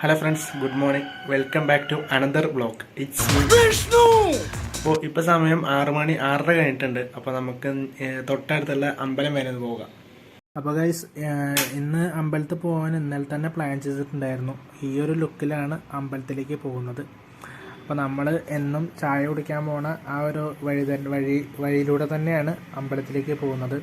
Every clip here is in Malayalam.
Hello friends good morning welcome back to another vlog it's അപ്പോൾ ഇപ്പോൾ സമയം ആറ് മണി ആറര കഴിഞ്ഞിട്ടുണ്ട്. അപ്പോൾ നമുക്ക് തൊട്ടടുത്തുള്ള അമ്പലം വരെ ഒന്ന് പോകാം. അപ്പോൾ ഗൈസ് ഇന്ന് അമ്പലത്തിൽ പോകാൻ ഇന്നലെ തന്നെ പ്ലാൻ ചെയ്തിട്ടുണ്ടായിരുന്നു. ഈ ഒരു ലുക്കിലാണ് അമ്പലത്തിലേക്ക് പോകുന്നത്. അപ്പോൾ നമ്മൾ എന്നും ചായ കുടിക്കാൻ പോണ ആ ഒരു വഴി തന്നെ വഴി വഴിയിലൂടെ തന്നെയാണ് അമ്പലത്തിലേക്ക് പോകുന്നത്.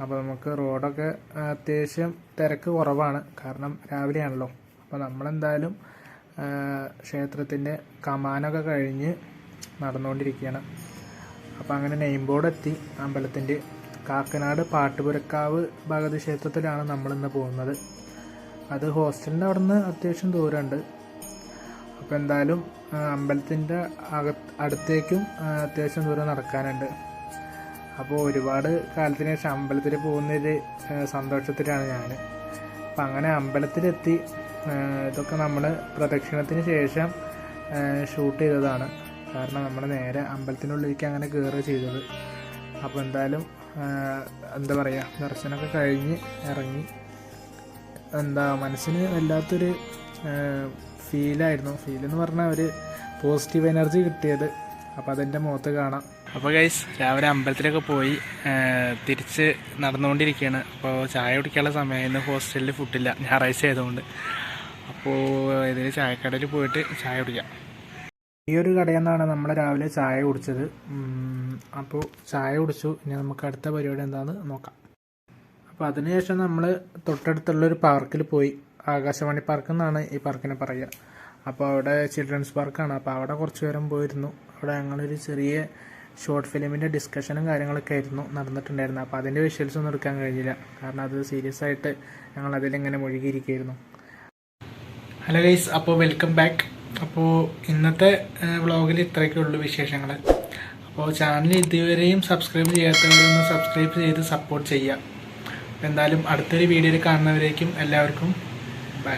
അപ്പോൾ നമുക്ക് റോഡൊക്കെ അത്യാവശ്യം തിരക്ക് കുറവാണ്. കാരണം രാവിലെയാണല്ലോ. അപ്പോൾ നമ്മളെന്തായാലും ക്ഷേത്രത്തിന്റെ കമാനൊക്കെ കഴിഞ്ഞ് നടന്നുകൊണ്ടിരിക്കുകയാണ്. അപ്പോൾ അങ്ങനെ നെയിം ബോർഡ് എത്തി. അമ്പലത്തിന്റെ കാക്കനാട് പാട്ടുപുരക്കാവ് ഭഗവതി ക്ഷേത്രത്തിലാണ് നമ്മളിന്ന് പോകുന്നത്. അത് ഹോസ്റ്റലിന്റെ അവിടുന്ന് അത്യാവശ്യം ദൂരമുണ്ട്. അപ്പോൾ എന്തായാലും അമ്പലത്തിന്റെ അകത്ത് അടുത്തേക്കും അത്യാവശ്യം ദൂരം നടക്കാനുണ്ട്. അപ്പോൾ ഒരുപാട് കാലത്തിന് ശേഷം അമ്പലത്തിൽ പോകുന്നൊരു സന്തോഷത്തിലാണ് ഞാൻ അപ്പം അങ്ങനെ അമ്പലത്തിലെത്തി. ഇതൊക്കെ നമ്മൾ പ്രദക്ഷിണത്തിന് ശേഷം ഷൂട്ട് ചെയ്തതാണ്. കാരണം നമ്മൾ നേരെ അമ്പലത്തിനുള്ളിലേക്ക് അങ്ങനെ കയറുക ചെയ്തത്. അപ്പോൾ എന്തായാലും എന്താ പറയുക ദർശനമൊക്കെ കഴിഞ്ഞ് ഇറങ്ങി. എന്താ മനസ്സിന് വല്ലാത്തൊരു ഫീലായിരുന്നു. ഫീലെന്ന് പറഞ്ഞാൽ ഒരു പോസിറ്റീവ് എനർജി കിട്ടിയത്. അപ്പോൾ അതെന്റെ മുഖത്ത് കാണാം. അപ്പോൾ ഗൈസ് രാവിലെ അമ്പലത്തിലൊക്കെ പോയി തിരിച്ച് നടന്നുകൊണ്ടിരിക്കുകയാണ് അപ്പോൾ ചായ കുടിക്കാനുള്ള സമയം ഇന്ന് ഹോസ്റ്റലിൽ ഫുഡില്ല ഞായറാഴ്ച ആയതുകൊണ്ട്. അപ്പോൾ ഇതിൽ ചായക്കടയിൽ പോയിട്ട് ചായ കുടിക്കാം. ഈ ഒരു കടയിൽ നിന്നാണ് നമ്മൾ രാവിലെ ചായ കുടിച്ചത്. അപ്പോൾ ചായ കുടിച്ചു. ഇനി നമുക്ക് അടുത്ത പരിപാടി എന്താണെന്ന് നോക്കാം. അപ്പോൾ അതിനുശേഷം നമ്മൾ തൊട്ടടുത്തുള്ളൊരു പാർക്കിൽ പോയി. ആകാശവാണി പാർക്ക് എന്നാണ് ഈ പാർക്കിനെ പറയുക. അപ്പോൾ അവിടെ ചിൽഡ്രൻസ് പാർക്കാണ്. അപ്പോൾ അവിടെ കുറച്ച് പേരും പോയിരുന്നു. അവിടെ ഞങ്ങളൊരു ചെറിയ ഷോർട്ട് ഫിലിമിന്റെ ഡിസ്കഷനും കാര്യങ്ങളൊക്കെ ആയിരുന്നു നടന്നിട്ടുണ്ടായിരുന്നത്. അപ്പോൾ അതിന്റെ വിഷ്വൽസ് ഒന്നും എടുക്കാൻ കഴിഞ്ഞില്ല. കാരണം അത് സീരിയസ് ആയിട്ട് ഞങ്ങൾ അതിലിങ്ങനെ മുഴുകിയിരിക്കുകയായിരുന്നു. ഹലോ ഗൈസ് അപ്പോൾ വെൽക്കം ബാക്ക് അപ്പോൾ ഇന്നത്തെ വ്ളോഗിൽ ഇത്രയൊക്കെ ഉള്ളൂ വിശേഷങ്ങൾ അപ്പോൾ ചാനൽ ഇതുവരെയും സബ്സ്ക്രൈബ് ചെയ്യാത്തവരൊന്ന് സബ്സ്ക്രൈബ് ചെയ്ത് സപ്പോർട്ട് ചെയ്യുക എന്തായാലും അടുത്തൊരു വീഡിയോയിൽ കാണുന്നവരേക്കും എല്ലാവർക്കും ബൈ